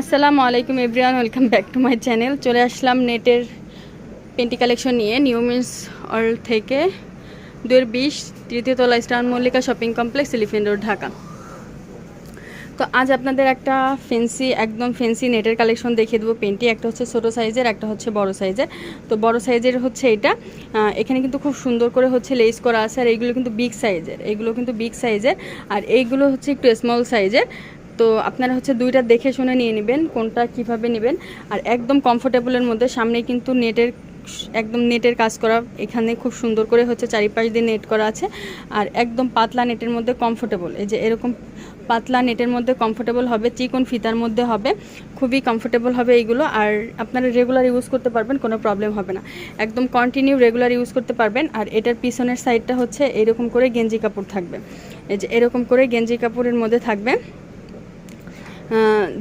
আসসালামু আলাইকুম everyone, welcome back to my channel. চলে আসলাম নেটের পেন্টি কালেকশন নিয়ে নিউ মিন্স ওয়ার্ল্ড থেকে দুয়ের বিশ তৃতীয় তলা Star Mallika shopping complex, Elephant Road, Dhaka. তো আজ আপনাদের একটা ফেন্সি একদম ফেন্সি নেটের কালেকশন দেখিয়ে দেবো। পেন্টি একটা হচ্ছে ছোটো সাইজের, একটা হচ্ছে বড় সাইজের। তো বড় সাইজের হচ্ছে এটা। এখানে কিন্তু খুব সুন্দর করে হচ্ছে লেস করা আছে, আর এইগুলো কিন্তু বিগ সাইজের এইগুলো কিন্তু বিগ সাইজের আর এইগুলো হচ্ছে একটু স্মল সাইজের তো আপনারা হচ্ছে দুইটা দেখে শুনে নিয়ে নেবেন, কোনটা কীভাবে নেবেন। আর একদম কমফোর্টেবলের মধ্যে সামনে কিন্তু নেটের, একদম নেটের কাজ করা, এখানে খুব সুন্দর করে হচ্ছে চারিপাশ দিয়ে নেট করা আছে। আর একদম পাতলা নেটের মধ্যে কমফোর্টেবল এই যে এরকম পাতলা নেটের মধ্যে কমফোর্টেবল হবে, চিকন ফিতার মধ্যে হবে, খুবই কমফোর্টেবল হবে এইগুলো। আর আপনারা রেগুলার ইউজ করতে পারবেন, কোনো প্রবলেম হবে না। একদম কন্টিনিউ রেগুলার ইউজ করতে পারবেন, আর এটার পিছনের সাইডটা হচ্ছে এরকম করে গেঞ্জি কাপড় থাকবে। এই যে এরকম করে গেঞ্জি কাপড়ের মধ্যে থাকবে।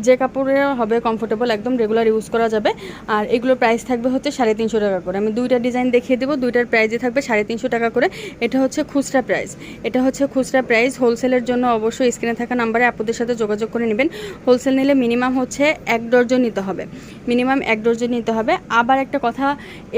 যে কাপড়ে হবে কমফোর্টেবল একদম রেগুলার ইউজ করা যাবে। আর এগুলোর প্রাইস থাকবে হচ্ছে সাড়ে তিনশো টাকা করে। আমি দুইটা ডিজাইন দেখিয়ে দেবো, দুইটার প্রাইসে থাকবে সাড়ে তিনশো টাকা করে। এটা হচ্ছে খুচরা প্রাইস এটা হচ্ছে খুচরা প্রাইস হোলসেলের জন্য অবশ্যই স্ক্রিনে থাকা নাম্বারে আপনাদের সাথে যোগাযোগ করে নেবেন। হোলসেল নিলে মিনিমাম হচ্ছে এক ডর্জন নিতে হবে। মিনিমাম এক ডর্জন নিতে হবে। আবার একটা কথা,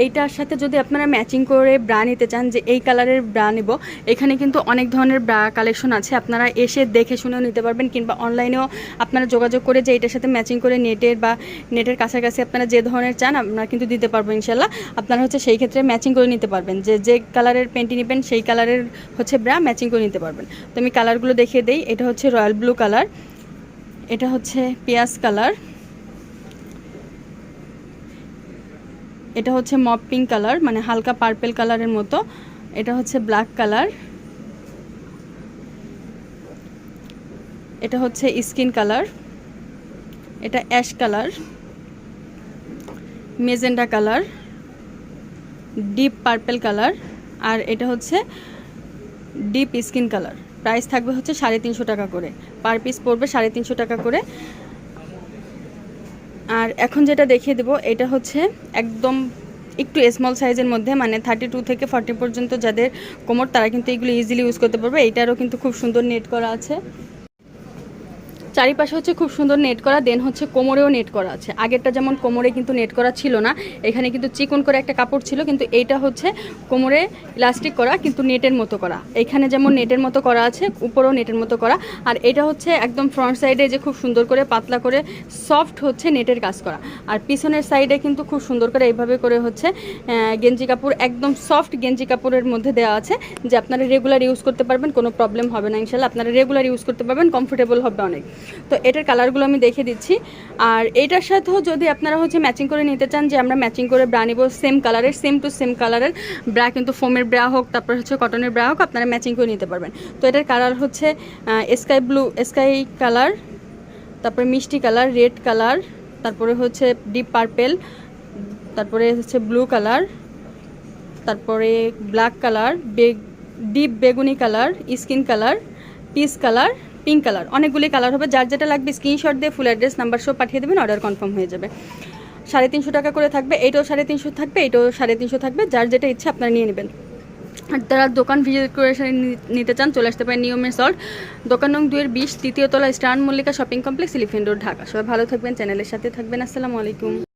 এইটার সাথে যদি আপনারা ম্যাচিং করে ব্রা নিতে চান, যে এই কালারের ব্রা নেব, এখানে কিন্তু অনেক ধরনের ব্রা কালেকশন আছে। আপনারা এসে দেখে শুনেও নিতে পারবেন, কিংবা অনলাইনেও আপনারা যোগাযোগ করে যে এটার সাথে ম্যাচিং করে নেটের বা নেটের কাছাকাছি আপনারা যে ধরনের চান আপনারা কিন্তু দিতে পারব ইনশাল্লাহ আপনারা হচ্ছে সেই ক্ষেত্রে ম্যাচিং করে নিতে পারবেন। যে যে কালারের পেন্টি নেবেন, সেই কালারের হচ্ছে ব্রা ম্যাচিং করে নিতে পারবেন। তো আমি কালারগুলো দেখিয়ে দিই, এটা হচ্ছে রয়্যাল ব্লু কালার, এটা হচ্ছে পেঁয়াজ কালার। এটা হচ্ছে মপ পিঙ্ক কালার মানে হালকা পার্পেল কালারের মতো। এটা হচ্ছে ব্ল্যাক কালার। এটা হচ্ছে স্কিন কালার। এটা ash colour. Magenta colour. Deep purple colour. আর এটা হচ্ছে ডিপ স্কিন কালার। প্রাইস থাকবে হচ্ছে সাড়ে তিনশো টাকা করে। পার পিস পড়বে সাড়ে তিনশো টাকা করে। আর এখন যেটা দেখিয়ে দেবো, এটা হচ্ছে একদম একটু স্মল সাইজের মধ্যে মানে থার্টি টু থেকে ফর্টি পর্যন্ত যাদের কোমর, তারা কিন্তু এগুলো ইজিলি ইউজ করতে পারবে। এইটারও কিন্তু খুব সুন্দর নেট করা আছে। চারিপাশে হচ্ছে খুব সুন্দর নেট করা দেন হচ্ছে কোমরেও নেট করা আছে। আগেরটা যেমন কোমরে কিন্তু নেট করা ছিল না, এখানে কিন্তু চিকন করে একটা কাপড় ছিল, কিন্তু এইটা হচ্ছে কোমরে ইলাস্টিক করা, কিন্তু নেটের মতো করা। এখানে যেমন নেটের মতো করা আছে, উপরেও নেটের মতো করা। আর এটা হচ্ছে একদম ফ্রন্ট সাইডে যে খুব সুন্দর করে পাতলা করে সফট হচ্ছে নেটের কাজ করা। আর পিছনের সাইডে কিন্তু খুব সুন্দর করে এইভাবে করে হচ্ছে গেঞ্জি কাপড়, একদম সফট গেঞ্জি কাপড়ের মধ্যে দেওয়া আছে, যে আপনারা রেগুলার ইউজ করতে পারবেন, কোনো প্রবলেম হবে না ইনশাল্লাহ আপনারা রেগুলার ইউজ করতে পারবেন কমফোর্টেবল হবে অনেক। তো এটার কালারগুলো আমি দেখে দিচ্ছি। আর এটার সাথেও যদি আপনারা হচ্ছে ম্যাচিং করে নিতে চান যে আমরা ম্যাচিং করে ব্রা নিব সেম কালারের সেম টু সেম কালারের ব্রা কিন্তু ফোমের ব্রা হোক, তারপর হচ্ছে কটনের ব্রা হোক, আপনারা ম্যাচিং করে নিতে পারবেন। তো এটার কালার হচ্ছে স্কাই ব্লু স্কাই কালার তারপরে মিষ্টি কালার রেড কালার তারপরে হচ্ছে ডিপ পার্পেল তারপরে হচ্ছে ব্লু কালার তারপরে ব্ল্যাক কালার ডিপ বেগুনি colour skin colour peach colour pink colour. অনেকগুলি কালার হবে। যার যেটা লাগবে স্ক্রিনশট দিয়ে ফুল অ্যাড্রেস নাম্বার সব পাঠিয়ে দেবেন অর্ডার কনফার্ম হয়ে যাবে। সাড়ে তিনশো টাকা করে থাকবে। এইটাও সাড়ে তিনশো থাকবে এইটাও সাড়ে তিনশো থাকবে। যার যেটা ইচ্ছে আপনারা নিয়ে নেবেন। আর তারা দোকান ভিজিট করে নিতে চান, চলে আসতে পারেন নিয়মের সল্ট। দোকান নং দুয়ের বিশ, তৃতীয় তলা Star Mallika shopping complex Elephant Road, Dhaka. সবাই ভালো থাকবেন, চ্যানেলের সাথে থাকবেন। আসসালামু আলাইকুম।